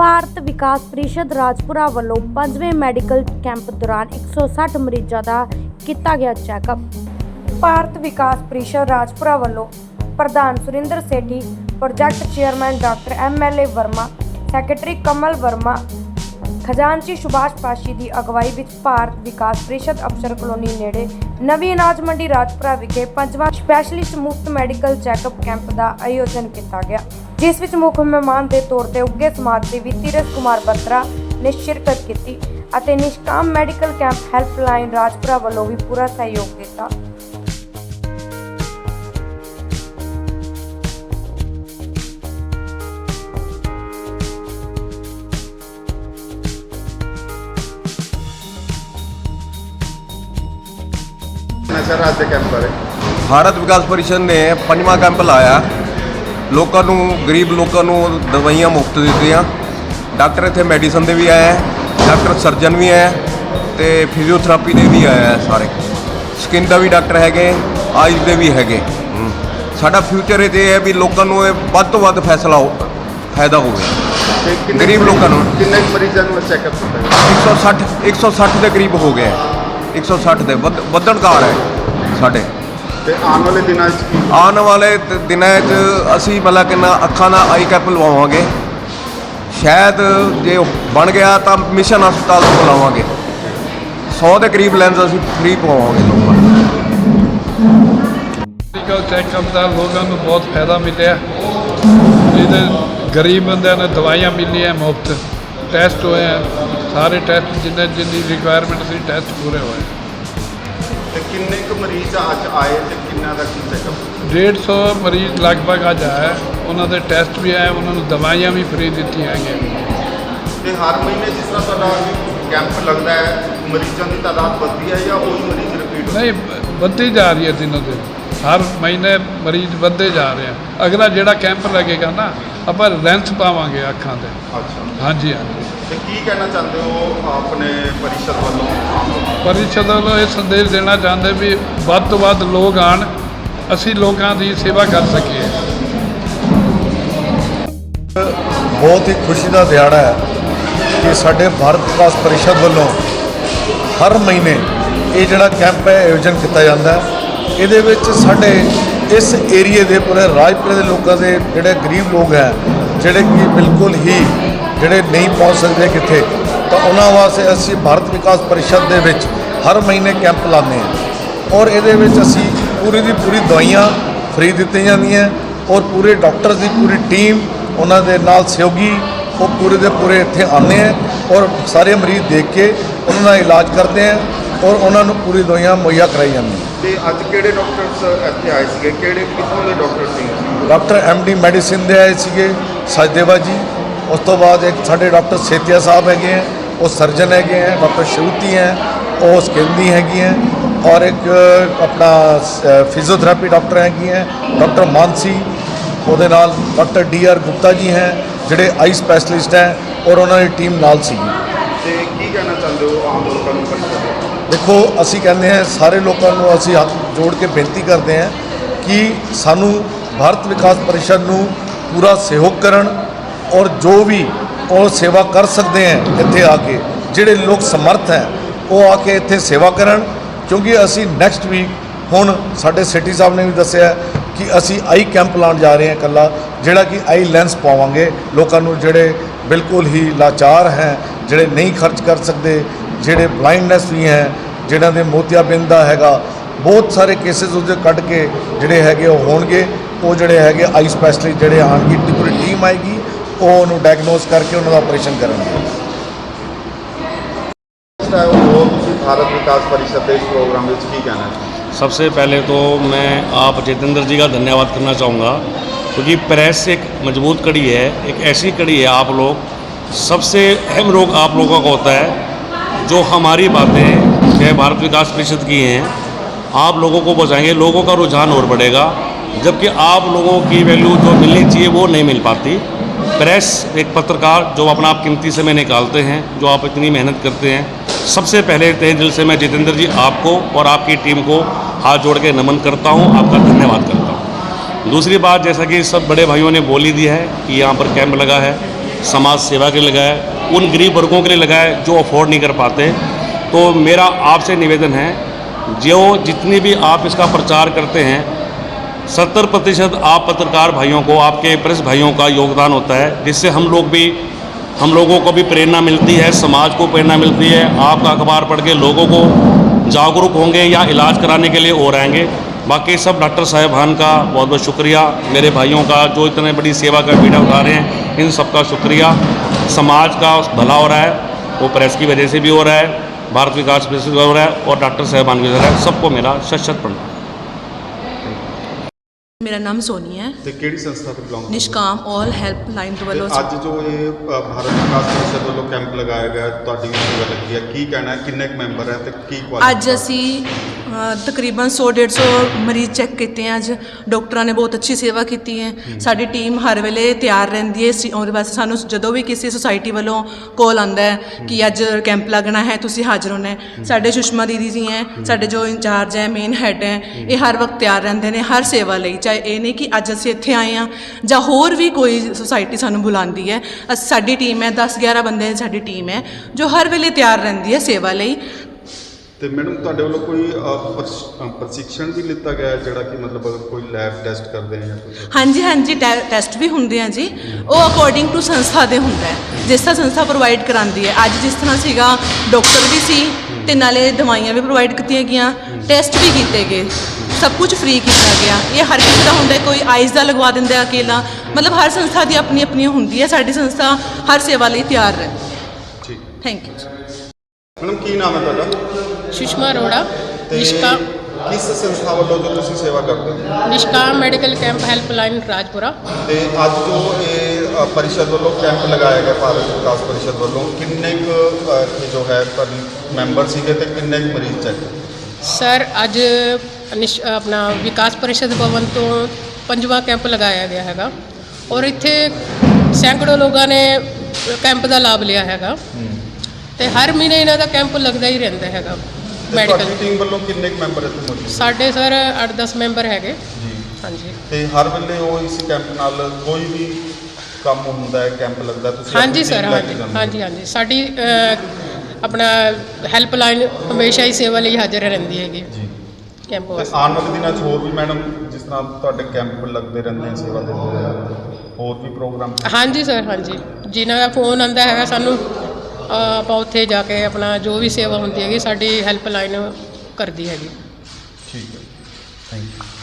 ਭਾਰਤ ਵਿਕਾਸ ਪ੍ਰੀਸ਼ਦ ਰਾਜਪੁਰਾ ਵੱਲੋਂ ਪੰਜਵੇਂ medical camp ਦੌਰਾਨ 160 ਮਰੀਜ਼ਾਂ ਦਾ ਕੀਤਾ ਗਿਆ ਚੈੱਕਅਪ। ਭਾਰਤ ਵਿਕਾਸ ਪ੍ਰੀਸ਼ਦ ਰਾਜਪੁਰਾ ਵੱਲੋਂ ਪ੍ਰਧਾਨ Surinder Sethi, project chairman doctor M L A Verma, secretary Kamal Verma, ਖਜ਼ਾਨਚੀ ਸੁਭਾਸ਼ ਪਾਸ਼ੀ ਦੀ ਅਗਵਾਈ ਵਿੱਚ ਭਾਰਤ ਵਿਕਾਸ ਪ੍ਰੀਸ਼ਦ ਅਫਸਰ ਕਲੋਨੀ ਨੇੜੇ ਨਵੀਂ ਅਨਾਜ ਮੰਡੀ ਰਾਜਪੁਰਾ ਵਿਖੇ ਪੰਜਵਾਂ ਸਪੈਸ਼ਲਿਸਟ ਮੁਫਤ ਮੈਡੀਕਲ ਚੈੱਕਅਪ ਕੈਂਪ ਦਾ ਆਯੋਜਨ ਕੀਤਾ ਗਿਆ, ਜਿਸ ਵਿੱਚ ਮੁੱਖ ਮਹਿਮਾਨ ਦੇ ਤੌਰ ਤੇ ਉੱਗੇ ਸਮਾਜ ਸੇਵੀ ਤੀਰਥ ਕੁਮਾਰ ਬੱਤਰਾ ਨੇ ਸ਼ਿਰਕਤ ਕੀਤੀ ਅਤੇ Nishkam medical camp helpline Rajpura ਵੱਲੋਂ ਵੀ ਪੂਰਾ ਸਹਿਯੋਗ ਦਿੱਤਾ। ਨਸ਼ਾ ਰਾਜ ਦੇ ਕੈਂਪ ਬਾਰੇ। ਭਾਰਤ ਵਿਕਾਸ ਪਰਿਸ਼ਦ ਨੇ ਪੰਜਵਾਂ ਕੈਂਪ ਲਾਇਆ। ਲੋਕਾਂ ਨੂੰ ਗਰੀਬ ਲੋਕਾਂ ਨੂੰ ਦਵਾਈਆਂ ਮੁਫਤ ਦਿੱਤੀਆਂ। ਡਾਕਟਰ ਇੱਥੇ ਮੈਡੀਸਨ ਦੇ ਵੀ ਹੈ ਡਾਕਟਰ ਸਰਜਨ ਵੀ ਹੈ ਤੇ ਫਿਜ਼ੀਓਥੈਰੇਪੀ ਦੇ ਵੀ ਆਏ ਹੈ ਸਾਰੇ। ਸਕਿਨ ਦਾ ਵੀ ਡਾਕਟਰ ਹੈਗੇ ਆਈਜ਼ ਦੇ ਵੀ ਹੈਗੇ। ਸਾਡਾ ਫਿਊਚਰ ਇਹ ਹੈ ਵੀ ਲੋਕਾਂ ਨੂੰ ਇਹ ਵੱਧ ਤੋਂ ਵੱਧ ਫੈਸਲਾ ਹੋ ਫਾਇਦਾ ਹੋਵੇ। ਗਰੀਬ ਲੋਕਾਂ ਨੂੰ। ਕਿੰਨੇ ਮਰੀਜ਼ਾਂ ਨੂੰ ਚੈੱਕਅਪ ਕੀਤਾ 160 160 ਦੇ ਕਰੀਬ ਹੋ ਗਏ। 160 ਦੇ ਵੱਧ- ਵੱਧਣ ਕਾਰ ਹੈ ਸਾਡੇ। ਤੇ ਆਉਣ ਵਾਲੇ ਦਿਨਾਂ 'ਚ ਕੀ ਆਉਣ ਵਾਲੇ ਤ- ਦਿਨਾਂ 'ਚ ਅਸੀਂ ਮਤਲਬ ਕਿ ਨਾ ਅੱਖਾਂ ਦਾ ਆਈ ਕੈਪ ਲਵਾਵਾਂਗੇ ਸ਼ਾਇਦ ਜੇ ਬਣ ਗਿਆ ਤਾਂ ਮਿਸ਼ਨ ਹਸਪਤਾਲ ਤੋਂ ਬੁਲਾਵਾਂਗੇ। 100 ਦੇ ਕਰੀਬ ਲੈਂਸ ਅਸੀਂ ਫ੍ਰੀ ਪਵਾਵਾਂਗੇ ਲੋਕਾਂ ਨੂੰ। ਮੈਡੀਕਲ ਚੈੱਕਅਪ ਦਾ ਲੋਕਾਂ ਨੂੰ ਬਹੁਤ ਫਾਇਦਾ ਮਿਲਿਆ। ਇਹਦੇ ਗਰੀਬ ਬੰਦਿਆਂ ਨੂੰ ਦਵਾਈਆਂ ਮਿਲੀਆਂ ਮੁਫਤ। ਟੈਸਟ ਹੋਏ ਆ। ਸਾਰੇ ਟੈਸਟ ਜਿੰਨੇ ਜਿੰਨੀ ਰਿਕੁਆਇਰਮੈਂਟ ਸੀ ਟੈਸਟ ਪੂਰੇ ਹੋਏ। ਤੇ ਕਿੰਨੇ ਕੁ ਮਰੀਜ਼ ਅੱਜ ਆਏ ਤੇ ਕਿੰਨਾ ਦਾ ਕੀ ਚੈੱਕਅਪ? 150 ਮਰੀਜ਼ ਲਗਭਗ ਅੱਜ ਆਇਆ ਉਹਨਾਂ ਦੇ ਟੈਸਟ ਵੀ ਆਏ ਉਹਨਾਂ ਨੂੰ ਦਵਾਈਆਂ ਵੀ ਫ੍ਰੀ ਦਿੱਤੀਆਂ ਗਈਆਂ ਤੇ ਹਰ ਮਹੀਨੇ ਜਿਸ ਤਰ੍ਹਾਂ ਤੁਹਾਡਾ ਕੈਂਪ ਲੱਗਦਾ ਹੈ ਮਰੀਜ਼ਾਂ ਦੀ ਤਾਦਾਦ ਵੱਧਦੀ ਹੈ ਜਾਂ ਉਹੀ ਮਰੀਜ਼ ਰਿਪੀਟ ਨਹੀਂ ਵੱਧਦੀ ਜਾ ਰਹੀ ਹੈ ਦਿਨੋਂ ਦਿਨ। ਹਰ ਮਹੀਨੇ ਮਰੀਜ਼ ਵੱਧਦੇ ਜਾ ਰਹੇ ਆ। ਅਗਲਾ ਜਿਹੜਾ ਕੈਂਪ ਲੱਗੇਗਾ ਨਾ ਆਪਾਂ ਲੈਂਸ ਪਾਵਾਂਗੇ ਅੱਖਾਂ ਦੇ ਅੱਛਾ। ਹਾਂਜੀ ਹਾਂਜੀ। ਤੇ ਕੀ ਕਹਿਣਾ ਚਾਹੁੰਦੇ ਹੋ ਆਪਣੇ ਪਰਿਸ਼ਦ ਵੱਲੋਂ? ਪਰਿਸ਼ਦ ਵੱਲੋਂ ਇਹ ਸੰਦੇਸ਼ ਦੇਣਾ ਚਾਹੁੰਦੇ ਵੀ ਵੱਧ ਤੋਂ ਵੱਧ ਲੋਕ ਆਣ, ਅਸੀਂ ਲੋਕਾਂ ਦੀ ਸੇਵਾ ਕਰ ਸਕੀਏ। ਬਹੁਤ ਹੀ ਖੁਸ਼ੀ ਦਾ ਦਿਹਾੜਾ ਹੈ ਕਿ ਸਾਡੇ ਭਾਰਤ ਵਿਕਾਸ ਪਰਿਸ਼ਦ ਵੱਲੋਂ ਹਰ ਮਹੀਨੇ ਇਹ ਜਿਹੜਾ ਕੈਂਪ ਹੈ, ਆਯੋਜਨ ਕੀਤਾ ਜਾਂਦਾ ਹੈ। ਇਹਦੇ ਵਿੱਚ ਸਾਡੇ ਇਸ ਏਰੀਏ ਦੇ ਪੂਰੇ ਰਾਜਪੁਰੇ ਦੇ ਲੋਕਾਂ ਦੇ ਜਿਹੜੇ ਗਰੀਬ ਲੋਕ ਹੈ, ਜਿਹੜੇ ਕਿ ਬਿਲਕੁਲ ਹੀ ਜਿਹੜੇ ਨਹੀਂ ਪਹੁੰਚ ਸਕਦੇ ਕਿੱਥੇ ਤਾਂ ਉਹਨਾਂ ਵਾਸਤੇ ਅਸੀਂ ਭਾਰਤ ਵਿਕਾਸ ਪਰਿਸ਼ਦ ਦੇ ਵਿੱਚ ਹਰ ਮਹੀਨੇ ਕੈਂਪ ਲਾਉਂਦੇ ਹਾਂ ਔਰ ਇਹਦੇ ਵਿੱਚ ਅਸੀਂ ਪੂਰੀ ਦੀ ਪੂਰੀ ਦਵਾਈਆਂ ਫ੍ਰੀ ਦਿੱਤੀਆਂ ਜਾਂਦੀਆਂ ਔਰ ਪੂਰੇ ਡਾਕਟਰਸ ਦੀ ਪੂਰੀ ਟੀਮ ਉਹਨਾਂ ਦੇ ਨਾਲ ਸਹਿਯੋਗੀ ਉਹ ਪੂਰੇ ਦੇ ਪੂਰੇ ਇੱਥੇ ਆਉਂਦੇ ਹੈ ਔਰ ਸਾਰੇ ਮਰੀਜ਼ ਦੇਖ ਕੇ ਉਹਨਾਂ ਦਾ ਇਲਾਜ ਕਰਦੇ ਹੈ ਔਰ ਉਹਨਾਂ ਨੂੰ ਪੂਰੀ ਦਵਾਈਆਂ ਮੁਹੱਈਆ ਕਰਾਈ ਜਾਂਦੀਆਂ ਤੇ ਅੱਜ ਕਿਹੜੇ ਡਾਕਟਰਸ ਇੱਥੇ ਆਏ ਸੀਗੇ? ਕਿਹੜੇ ਕਿੱਥੋਂ ਦੇ ਡਾਕਟਰ ਸੀ ਡਾਕਟਰ ਐਮਡੀ ਮੈਡੀਸਿਨ ਦੇ ਆਏ ਸੀਗੇ ਸਚਦੇਵਾ ਜੀ। ਉਸ ਤੋਂ ਬਾਅਦ ਇੱਕ ਸਾਡੇ ਡਾਕਟਰ ਸੇਤੀਆ ਸਾਹਿਬ ਹੈਗੇ ਹੈ। ਉਹ ਸਰਜਨ ਹੈਗੇ ਹੈ ਡਾਕਟਰ ਸ਼ਰੂਤੀ ਹੈ ਉਹ ਸਕਿਨ ਦੀ ਹੈਗੀ ਹੈ ਔਰ ਇੱਕ ਆਪਣਾ ਫਿਜ਼ੀਓਥੈਰੇਪੀ ਡਾਕਟਰ ਹੈਗੀ ਹੈ ਡਾਕਟਰ ਮਾਨਸੀ ਉਹਦੇ ਨਾਲ doctor D R Gupta ji ਹੈ ਜਿਹੜੇ ਆਈ ਸਪੈਸ਼ਲਿਸਟ ਹੈ ਔਰ ਉਹਨਾਂ ਦੀ ਟੀਮ ਨਾਲ ਸੀਗੀ ਤੇ ਕੀ ਕਹਿਣਾ ਚਾਹੁੰਦੇ ਹੋ ਆਮ ਲੋਕਾਂ ਨੂੰ? ਦੇਖੋ ਅਸੀਂ ਕਹਿੰਦੇ ਹਾਂ ਸਾਰੇ ਲੋਕਾਂ ਨੂੰ ਅਸੀਂ ਹੱਥ ਜੋੜ ਕੇ ਬੇਨਤੀ ਕਰਦੇ ਹਾਂ ਕਿ ਸਾਨੂੰ ਭਾਰਤ ਵਿਕਾਸ ਪਰਿਸ਼ਦ ਨੂੰ ਪੂਰਾ ਸਹਿਯੋਗ ਕਰਨ ਔਰ ਜੋ ਵੀ ਉਹ ਸੇਵਾ ਕਰ ਸਕਦੇ ਹੈ ਇੱਥੇ ਆ ਕੇ। ਜਿਹੜੇ ਲੋਕ ਸਮਰਥ ਹੈ, ਉਹ ਆ ਕੇ ਇੱਥੇ ਸੇਵਾ ਕਰਨ। ਕਿਉਂਕਿ ਅਸੀਂ ਨੈਕਸਟ ਵੀਕ ਹੁਣ ਸਾਡੇ ਸਿਟੀ ਸਾਹਿਬ ਨੇ ਵੀ ਦੱਸਿਆ ਕਿ ਅਸੀਂ ਆਈ ਕੈਂਪ ਲਾਉਣ ਜਾ ਰਹੇ ਹਾਂ ਇਕੱਲਾ, ਜਿਹੜਾ ਕਿ ਆਈ ਲੈਂਸ ਪਾਵਾਂਗੇ। ਲੋਕਾਂ ਨੂੰ ਜਿਹੜੇ ਬਿਲਕੁਲ ਹੀ ਲਾਚਾਰ ਹੈ, ਜਿਹੜੇ ਨਹੀਂ ਖਰਚ ਕਰ ਸਕਦੇ, ਜਿਹੜੇ ਬਲਾਈਂਡਨੈਸ ਵੀ ਹੈ, ਜਿਹਨਾਂ ਦੇ ਮੋਤੀਆਬਿੰਦ ਦਾ ਹੈਗਾ, ਬਹੁਤ ਸਾਰੇ ਕੇਸਿਸ ਉਹਦੇ ਕੱਢ ਕੇ ਜਿਹੜੇ ਹੈਗੇ ਉਹ ਹੋਣਗੇ। ਉਹ ਜਿਹੜੇ ਹੈਗੇ ਆਈ ਸਪੈਸ਼ਲਿਸਟ ਜਿਹੜੇ ਆਉਣਗੇ ਪੂਰੀ ਟੀਮ ਆਏਗੀ। ਉਹ ਉਹਨੂੰ ਡਾਇਗਨੋਸ ਕਰਕੇ ਉਹਨਾਂ ਦਾ ਆਪਰੇਸ਼ਨ ਕਰਨਗੇ ਹੈ ਉਹ ਤੁਸੀਂ ਭਾਰਤ ਵਿਕਾਸ ਪਰਿਸ਼ਦ ਦੇ ਇਸ ਪ੍ਰੋਗਰਾਮ ਵਿੱਚ ਕੀ ਕਹਿਣਾ ਚਾਹੁੰਦੇ सबसे पहले तो मैं आप जितेंद्र जी का धन्यवाद करना चाहूँगा क्योंकि प्रेस एक मजबूत कड़ी है एक ऐसी कड़ी है आप लोग सबसे अहम रोग आप लोगों का होता है जो हमारी बातें चाहे भारत विकास परिषद की हैं आप लोगों को बचाएंगे लोगों का रुझान और बढ़ेगा जबकि आप लोगों की वैल्यू जो मिलनी चाहिए वो नहीं मिल पाती प्रेस एक पत्रकार जो अपना आप कीमती समय निकालते हैं, जो आप इतनी मेहनत करते हैं, सबसे पहले तहे दिल से मैं जितेंद्र जी आपको और आपकी टीम को हाथ जोड़ के नमन करता हूँ, आपका धन्यवाद करता हूँ। दूसरी बात, जैसा कि सब बड़े भाइयों ने बोली दी है कि यहाँ पर कैंप लगा है, समाज सेवा के लिए लगाया है, उन गरीब वर्गों के लिए लगाया है जो अफोर्ड नहीं कर पाते। तो मेरा आपसे निवेदन है, जो जितनी भी आप इसका प्रचार करते हैं सत्तर प्रतिशत आप पत्रकार भाइयों को, आपके प्रेस भाइयों का योगदान होता है, जिससे हम लोग भी, हम लोगों को भी प्रेरणा मिलती है, समाज को प्रेरणा मिलती है, आपका अखबार पढ़ के लोगों को जागरूक होंगे या इलाज कराने के लिए और आएँगे। बाकी सब डॉक्टर साहेबान का बहुत बहुत शुक्रिया। मेरे भाइयों का जो इतने बड़ी सेवा का बीड़ा उठा रहे हैं, इन सबका शुक्रिया। समाज का भला हो रहा है, वो प्रेस की वजह से भी हो रहा है, भारत विकास भी हो रहा है और डॉक्टर साहेबान वजह हो रहा है। सबको मेरा शत शत प्रणाम। ਮੇਰਾ ਨਾਮ ਸੋਨੀ ਹੈ ਤੇ ਕਿਹੜੀ ਸੰਸਥਾ ਤੋਂ ਬਿਲੋਂਗ ਨਿਸ਼ਕਾਮ ਆਲ ਹੈਲਪਲਾਈਨ ਤੋਂ ਵੱਲੋਂ ਅੱਜ ਜੋ ਇਹ ਅ, ਭਾਰਤ ਵਿਕਾਸ ਪਰਿਸ਼ਦ ਵੱਲੋਂ ਕੈਂਪ ਲਗਾਇਆ ਗਿਆ ਹੈ, ਤੁਹਾਡੀ ਵੀ ਸੇਵਾ ਲੱਗੀ ਹੈ ਕੀ ਕਹਿਣਾ ਹੈ ਕਿੰਨੇ ਕੁ ਮੈਂਬਰ ਹੈ ਤੇ ਕੀ quality ਅੱਜ ਅਸੀਂ ਅ, ਤਕਰੀਬਨ 100 150 ਮਰੀਜ਼ ਚੈੱਕ ਕੀਤੇ ਹੈ ਅੱਜ। ਡਾਕਟਰਾਂ ਨੇ ਬਹੁਤ ਅੱਛੀ ਸੇਵਾ ਕੀਤੀ ਹੈ। ਸਾਡੀ ਟੀਮ ਹਰ ਵੇਲੇ ਤਿਆਰ ਰਹਿੰਦੀ ਹੈ। ਸੀ- ਉਹਦੇ ਵਾਸਤੇ ਸਾਨੂੰ ਜਦੋਂ ਵੀ ਕਿਸੇ ਸੁਸਾਇਟੀ ਵੱਲੋਂ ਕਾਲ ਆਉਂਦਾ ਹੈ ਕਿ ਅੱਜ ਕੈਂਪ ਲੱਗਣਾ ਹੈ ਤੁਸੀਂ ਹਾਜ਼ਰ ਹੋਣਾ ਹੈ। ਸਾਡੇ ਸੁਸ਼ਮਾ ਦੀਦੀ ਜੀ ਹੈ ਸਾਡੇ ਜੋ ਇੰਚਾਰਜ ਹੈ ਮੇਨ ਹੈੱਡ ਹੈ ਇਹ ਹਰ ਵਕਤ ਤਿਆਰ ਰਹਿੰਦੇ ਨੇ ਹਰ ਸੇਵਾ ਲਈ। ਚਾਹੇ ਇਹ ਨਹੀਂ ਕਿ ਅੱਜ ਅਸੀਂ ਇੱਥੇ ਆਏ ਹਾਂ ਜਾਂ ਹੋਰ ਵੀ ਕੋਈ ਸੁਸਾਇਟੀ ਸਾਨੂੰ ਬੁਲਾਉਂਦੀ ਹੈ। ਅਸ ਸਾਡੀ ਟੀਮ ਹੈ 10 11 ਬੰਦੇ ਦੀ ਸਾਡੀ ਟੀਮ ਹੈ ਜੋ ਹਰ ਵੇਲੇ ਤਿਆਰ ਰਹਿੰਦੀ ਹੈ ਸੇਵਾ ਲਈ। ਤੇ ਮੈਡਮ ਤੁਹਾਡੇ ਵੱਲੋਂ ਕੋਈ ਅ, ਪ੍ਰਸ਼- ਅ, ਪ੍ਰਸ਼ਿਕਸ਼ਣ ਵੀ ਲਿੱਤਾ ਗਿਆ ਹੈ ਜਿਹੜਾ ਕਿ ਮਤਲਬ ਅਗਰ ਕੋਈ ਲੈਬ ਟੈਸਟ ਕਰਦੇ ਜਾਂ ਕੁਝ ਹਾਂਜੀ ਹਾਂਜੀ ਟੈ- ਟੈਸਟ ਵੀ ਹੁੰਦੇ ਆ ਜੀ। ਉਹ ਅਕੋਰਡਿੰਗ ਟੂ ਸੰਸਥਾ ਦੇ ਹੁੰਦਾ ਹੈ ਜਿਸ ਤਰ੍ਹਾਂ ਸੰਸਥਾ ਪ੍ਰੋਵਾਈਡ ਕਰਾਉਂਦੀ ਹੈ। ਅੱਜ ਜਿਸ ਤਰ੍ਹਾਂ ਸੀਗਾ ਡਾਕਟਰ ਵੀ ਸੀ ਤੇ ਨਾਲੇ ਦਵਾਈਆਂ ਵੀ ਪ੍ਰੋਵਾਈਡ ਕੀਤੀਆਂ ਗਈਆਂ ਟੈਸਟ ਵੀ ਕੀਤੇ ਗਏ। ਸਭ ਕੁਝ ਫ੍ਰੀ ਕੀਤਾ ਗਿਆ। ਇਹ ਹਰ ਕਿਸੇ ਦਾ ਹੁੰਦਾ ਹੈ, ਕੋਈ ਆਈਜ਼ ਦਾ ਲਗਵਾ ਦਿੰਦਾ ਹੈ ਅਕੇਲਾ। ਮਤਲਬ ਹਰ ਸੰਸਥਾ ਦੀ ਆਪਣੀ ਆਪਣੀ ਹੁੰਦੀ ਹੈ ਸਾਡੀ ਸੰਸਥਾ ਹਰ ਸੇਵਾ ਲਈ ਤਿਆਰ ਹੈ। ਠੀਕ। ਥੈਂਕ ਯੂ ਮੈਡਮ ਕੀ ਨਾਮ ਹੈ ਤੁਹਾਡਾ? ਸੁਸ਼ਮਾ ਅਰੋੜਾ ਤੇ ਨਿਸ਼ਕਾ ਕਿਸ ਸੰਸਥਾ ਵੱਲੋਂ ਜੋ ਤੁਸੀਂ ਸੇਵਾ ਕਰਦੇ ਹੋ? ਨਿਸ਼ਕਾਮ ਮੈਡੀਕਲ ਕੈਂਪ ਹੈਲਪਲਾਈਨ ਰਾਜਪੁਰਾ। ਤੇ ਅੱਜ ਜੋ ਇਹ ਅ, ਪਰਿਸ਼ਦ ਵੱਲੋਂ ਕੈਂਪ ਲਗਾਇਆ ਗਿਆ ਭਾਰਤ ਵਿਕਾਸ ਪਰਿਸ਼ਦ ਵੱਲੋਂ ਕਿੰਨੇ ਕੁ ਅ, ਇਹ ਜੋ ਹੈ ਤੁਹਾਡੀ ਮੈਂਬਰ ਸੀਗੇ ਤੇ ਕਿੰਨੇ ਕੁ ਮਰੀਜ਼ ਚੈੱਕ ਸਰ ਅੱਜ ਨਿਸ਼ ਆਪਣਾ ਵਿਕਾਸ ਪਰਿਸ਼ਦ ਭਵਨ ਤੋਂ ਪੰਜਵਾਂ ਕੈਂਪ ਲਗਾਇਆ ਗਿਆ ਹੈਗਾ। ਔਰ ਇੱਥੇ ਸੈਂਕੜੋ ਲੋਕਾਂ ਨੇ ਕੈਂਪ ਦਾ ਲਾਭ ਲਿਆ ਹੈਗਾ। ਤੇ ਹਰ ਮਹੀਨੇ ਇਹਨਾਂ ਦਾ ਕੈਂਪ ਲੱਗਦਾ ਹੀ ਰਹਿੰਦਾ ਹੈਗਾ। ਮੈਡੀਕਲ ਟੀਮ ਵੱਲੋਂ ਕਿੰਨੇ ਕੁ ਮੈਂਬਰ ਇੱਥੇ ਮੌਜੂਦ ਸਾਡੇ ਸਰ 8-10 ਮੈਂਬਰ ਹੈਗੇ। ਜੀ। ਹਾਂਜੀ। ਤੇ ਹਰ ਵੇਲੇ ਉਹ ਇਸ ਕੈਂਪ ਨਾਲ ਕੋਈ ਵੀ ਕੰਮ ਹੁੰਦਾ ਹੈ ਕੈਂਪ ਲੱਗਦਾ ਤੁਸੀਂ ਹਾਂਜੀ ਆਪਣੀ ਸਰ team ਲੈ ਕੇ ਹਾਂਜੀ। ਜਾਂਦੇ ਹੋ। ਹਾਂਜੀ ਹਾਂਜੀ। ਸਾਡੀ ਅ, ਆਪਣਾ ਹੈਲਪਲਾਈਨ ਹਮੇਸ਼ਾ ਹੀ ਸੇਵਾ ਲਈ ਹਾਜ਼ਰ ਰਹਿੰਦੀ ਹੈਗੀ। ਜੀ। ਕੈਂਪ ਤੇ ਵਾਸਤੇ। ਆਉਣ ਵਾਲੇ ਦਿਨਾਂ 'ਚ ਹੋਰ ਵੀ ਮੈਡਮ ਜਿਸ ਤਰ੍ਹਾਂ ਤੁਹਾਡੇ ਕੈਂਪ ਲੱਗਦੇ ਰਹਿੰਦੇ ਆ ਸੇਵਾ ਆ ਹੋਰ ਵੀ ਪ੍ਰੋਗਰਾਮ ਹਾਂਜੀ ਸਰ ਹਾਂਜੀ। ਜਿਨ੍ਹਾਂ ਦਾ ਫੋਨ ਆਂਦਾ ਹੈਗਾ ਸਾਨੂੰ ਆਪਾਂ ਉੱਥੇ ਜਾ ਕੇ ਆਪਣਾ ਜੋ ਵੀ ਸੇਵਾ ਹੁੰਦੀ ਹੈਗੀ, ਸਾਡੀ ਹੈਲਪਲਾਈਨ ਕਰਦੀ ਹੈਗੀ। ਠੀਕ ਹੈ। Thank you